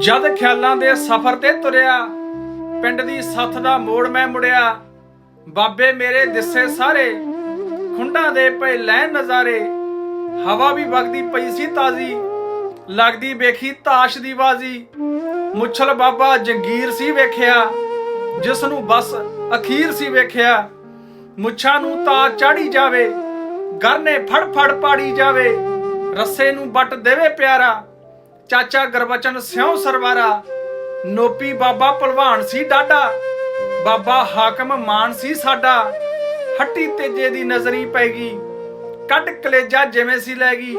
ਜਦ ਖਿਆਲਾਂ ਦੇ ਸਫ਼ਰ ਤੇ ਤੁਰਿਆ, ਪਿੰਡ ਦੀ ਸੱਥ ਦਾ ਮੋੜ ਮੈਂ ਮੁੜਿਆ। ਬਾਬੇ ਮੇਰੇ ਦਿਸੇ ਸਾਰੇ, ਖੁੰਡਾਂ ਦੇ ਪਏ ਲੈਣ ਨਜ਼ਾਰੇ। ਹਵਾ ਵੀ ਵਗਦੀ ਪਈ ਸੀ ਤਾਜ਼ੀ, ਲੱਗਦੀ ਵੇਖੀ ਤਾਸ਼ ਦੀ ਬਾਜ਼ੀ ਮੁੱਛਲ ਬਾਬਾ ਜੰਗੀਰ ਸੀ ਵੇਖਿਆ ਜਿਸ ਨੂੰ ਬਸ ਅਖੀਰ ਸੀ ਵੇਖਿਆ। ਮੁੱਛਾਂ ਨੂੰ ਤਾਂ ਚਾੜੀ ਜਾਵੇ, ਗਰਨੇ ਫੜ ਫੜ ਪਾੜੀ ਜਾਵੇ। ਰੱਸੇ ਨੂੰ ਵੱਟ ਦੇਵੇ ਪਿਆਰਾ। ਚਾਚਾ ਗਰਬਚਨ ਸਿਉ ਸਰਵਾਰਾ, ਨੋਪੀ ਬਾਬਾ ਭਲਵਾਨ ਸੀ ਡਾਡਾ, ਬਾਬਾ ਹਾਕਮ ਮਾਨ ਸੀ ਸਾਡਾ। ਹੱਟੀ ਤੇਜੇ ਦੀ ਨਜ਼ਰੀ ਪੈਗੀ, ਕੱਢ ਕਲੇਜਾ ਜਿਵੇਂ ਸੀ ਲੈ ਗਈ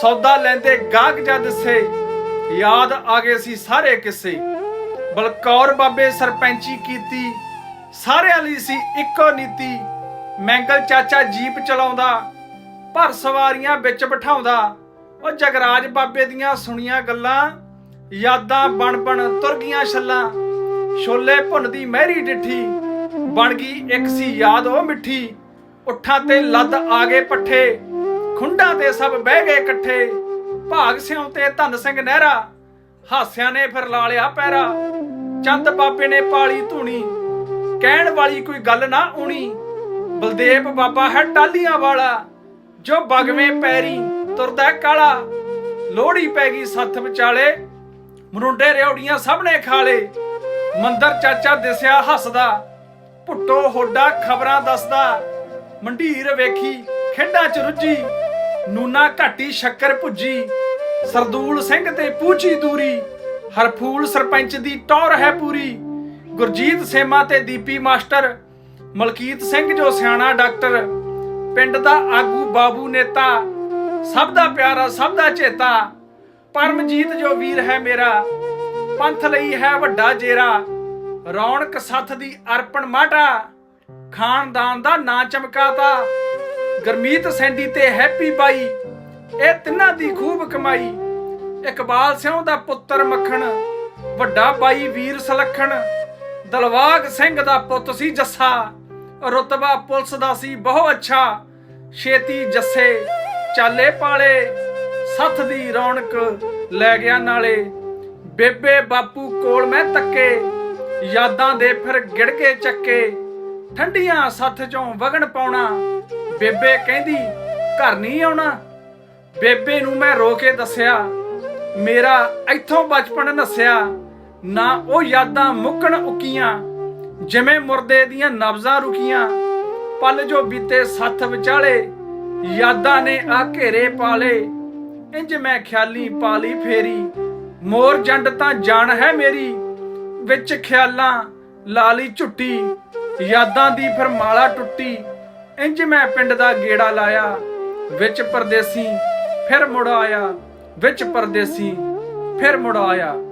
ਸੌਦਾ ਲੈਂਦੇ ਗਾਹਕ ਜਦ ਦਿਸੇ ਯਾਦ ਆ ਗਏ ਸੀ ਸਾਰੇ ਕਿੱਸੇ। ਬਲਕੌਰ ਬਾਬੇ ਸਰਪੰਚੀ ਕੀਤੀ, ਸਾਰਿਆਂ ਲਈ ਸੀ ਇੱਕੋ ਨੀਤੀ। ਮੈਂਗਲ ਚਾਚਾ ਜੀਪ ਚਲਾਉਂਦਾ, ਭਰ ਸਵਾਰੀਆਂ ਵਿੱਚ ਬਿਠਾਉਂਦਾ। ਉਹ ਜਗਰਾਜ ਬਾਬੇ ਦੀਆਂ ਸੁਣੀਆਂ ਗੱਲਾਂ, ਯਾਦਾਂ ਬਣ ਬਣ ਤੁਰ ਗਈਆਂ ਛੱਲਾਂ। ਛੋਲੇ ਭੁੰਨਦੀ ਮਹਿਰੀ ਡਿੱਠੀ, ਬਣ ਗਈ ਇੱਕ ਸੀ ਯਾਦ ਉਹ ਮਿੱਠੀ। ਉੱਠਾਂ ਤੇ ਲੱਦ ਆ ਗਏ ਪੱਠੇ, ਖੁੰਡਾਂ ਤੇ ਸਭ ਬਹਿ ਗਏ ਇਕੱਠੇ। ਭਾਗ ਸਿਉਂ ਤੇ ਧਨ ਸਿੰਘ ਨਹਿਰਾ, ਹਾਸਿਆਂ ਨੇ ਫਿਰ ਲਾ ਲਿਆ ਪੈਰਾ। ਚੰਦ ਬਾਬੇ ਨੇ ਪਾਲੀ ਧੂਣੀ, ਕਹਿਣ ਵਾਲੀ ਕੋਈ ਗੱਲ ਨਾ ਉਣੀ ਬਲਦੇਵ ਬਾਬਾ ਹੈ ਟਾਲੀਆਂ ਵਾਲਾ, ਜੋ ਬਗਵੇਂ ਪੈਰੀ। ਤੁਰਦਾ ਕਾਲਾ। ਲੋਹੜੀ ਪੈ ਗਈ ਸੱਥ ਵਿਚਾਲੇ। ਮਰੁੰਡੇ ਰਿਉੜੀਆਂ ਸਭ ਖਾਲੇ ਮੰਦਰ ਚਾਚਾ ਦਿਸਿਆ ਹੱਸਦਾ। ਭੁੱਟੋ ਹੋਡਾ ਖਬਰਾਂ ਦੱਸਦਾ। ਮੰਢੀਰ ਵੇਖੀ, ਖੇਡਾਂ ਚ ਰੁੱਝੀ। ਨੂਨਾ ਘਾਟੀ ਸ਼ੱਕਰ ਭੁੱਜੀ। ਸਰਦੂਲ ਸਿੰਘ ਤੇ ਪੂਚੀ ਦੂਰੀ। ਹਰਫੂਲ ਸਰਪੰਚ ਦੀ ਟੌਰ ਹੈ ਪੂਰੀ। ਗੁਰਜੀਤ ਸੇਮਾ ਤੇ ਦੀਪੀ ਮਾਸਟਰ। ਮਲਕੀਤ ਸਿੰਘ ਜੋ ਸਿਆਣਾ ਡਾਕਟਰ। ਪਿੰਡ ਦਾ ਆਗੂ ਬਾਬੂ ਨੇਤਾ। ਸਭ ਦਾ ਪਿਆਰਾ, ਸਭ ਦਾ ਚੇਤਾ। ਪਰਮਜੀਤ ਜੋ ਵੀਰ ਹੈ ਮੇਰਾ, ਪੰਥ ਲਈ ਹੈ ਵੱਡਾ ਜੇਰਾ। ਰੌਣਕ ਸੱਥ ਦੀ ਅਰਪਣ ਮਾਟਾ, ਖਾਨਦਾਨ ਦਾ ਨਾਂ ਚਮਕਾਤਾ। ਗਰਮੀਤ ਸੈਂਡੀ ਤੇ ਹੈਪੀ ਬਾਈ, ਇਹ ਤਿੰਨਾਂ ਦੀ ਖੂਬ ਕਮਾਈ। ਇਕਬਾਲ ਸਿੰਘ ਦਾ ਪੁੱਤਰ ਮੱਖਣ, ਵੱਡਾ ਬਾਈ ਵੀਰ ਸਲੱਖਣ। ਦਲਵਾਗ ਸਿੰਘ ਦਾ ਪੁੱਤ ਸੀ ਜੱਸਾ, ਰਤਬਾ ਪੁਲਿਸ ਦਾ ਸੀ ਬਹੁਤ ਅੱਛਾ। ਛੇਤੀ ਜੱਸੇ। ਚਾਲੇ ਪਾਲੇ, ਸੱਥ ਦੀ ਰੌਣਕ ਲੈ ਗਿਆ ਨਾਲੇ। ਬੇਬੇ ਬਾਪੂ ਕੋਲ ਮੈਂ ਤੱਕੇ, ਯਾਦਾਂ ਦੇ ਫਿਰ ਗਿੜਕੇ ਚੱਕੇ। ਠੰਡੀਆਂ ਸੱਥ ਚੋਂ ਵਗਣ ਪਾਉਣਾ, ਬੇਬੇ ਕਹਿੰਦੀ, ਘਰ ਨਹੀਂ ਆਉਣਾ। ਬੇਬੇ ਨੂੰ ਮੈਂ ਰੋ ਕੇ ਦੱਸਿਆ, ਮੇਰਾ ਇੱਥੋਂ ਬਚਪਨ ਨਸਿਆ, ਨਾ ਉਹ ਯਾਦਾਂ ਮੁੱਕਣ ਉਕੀਆਂ। ਜਿਵੇਂ ਮੁਰਦੇ ਦੀਆਂ ਨਬਜ਼ਾਂ ਰੁਕੀਆਂ, ਪਲ ਜੋ ਬੀਤੇ ਸੱਥ ਵਿਚਾਲੇ ਯਾਦਾਂ ਨੇ ਆ ਘੇਰੇ ਪਾਲੇ। ਇੰਜ ਮੈਂ ਖਿਆਲੀ ਪਾਲੀ ਫੇਰੀ। ਮੋਰ ਜੰਡ ਤਾਂ ਜਾਣ ਹੈ ਮੇਰੀ। ਵਿੱਚ ਖਿਆਲਾਂ ਲਾਲੀ ਝੁੱਟੀ। ਯਾਦਾਂ ਦੀ ਫਿਰ ਮਾਲਾ ਟੁੱਟੀ। ਇੰਜ ਮੈਂ ਪਿੰਡ ਦਾ ਗੇੜਾ ਲਾਇਆ। ਵਿੱਚ ਪਰਦੇਸੀ, ਫਿਰ ਮੁੜ ਆਇਆ। ਵਿੱਚ ਪਰਦੇਸੀ, ਫਿਰ ਮੁੜ ਆਇਆ।